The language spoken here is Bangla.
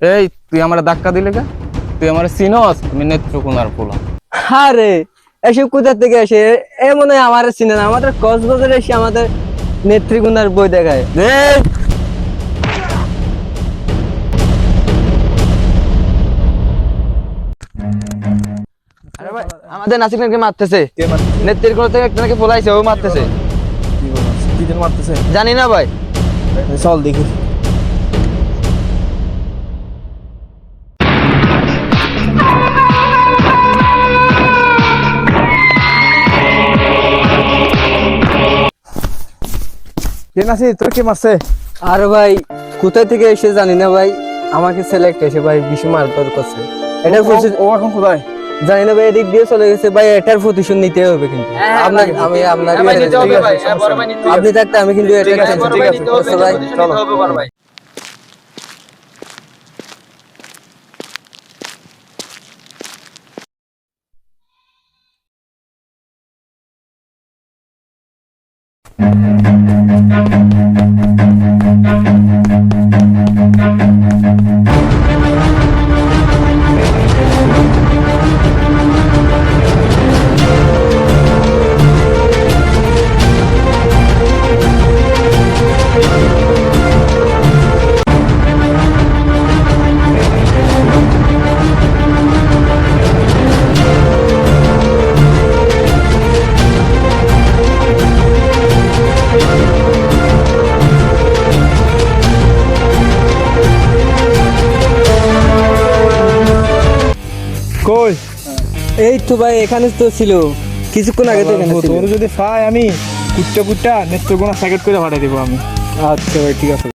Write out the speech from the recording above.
এই তুই আমার ধাক্কা দিলে কে? তুই আমার চিনস? আমি নেত্রকোনার পোলা। আরে এসব কোথা থেকে এসে এ মনে হয় আমার চিনে না। আমাদের কক্সবাজারে এসে আমাদের নেত্রীগুনার বই দেখায়। এই আরে ভাই আমাদের নাসিক নাকি মারতেছে? নেত্রীগুনা থেকে একটা নাকি পলাইছে ও মারতেছে। কি মারতেছে? জানি না ভাই। চল দেখি। নাসি তোর কি মারছে? আর ভাই কোথায় থেকে এসে জানি না ভাই আমাকে সিলেক্ট এসে ভাই বিশু মারধর করছে এটা করছে ও এখন কোথায়? জানি না ভাই এদিক দিয়ে চলে গেছে। ভাই এটার প্রতিশোধ নিতে হবে কিন্তু। আপনাকে আমি আপনার আপনি থাকতে আমি কিন্তু এটা ঠিক আছে, cancel ঠিক আছে, করছি কই? এই তো ভাই এখানে তো ছিল। কিছুক্ষণ আগে তো এখানে ছিল। তোর যদি পাই আমি কুট্টা কুট্টা নেত্রকোনা প্যাকেট করে পাঠিয়ে দেবো আমি। আচ্ছা ভাই ঠিক আছে।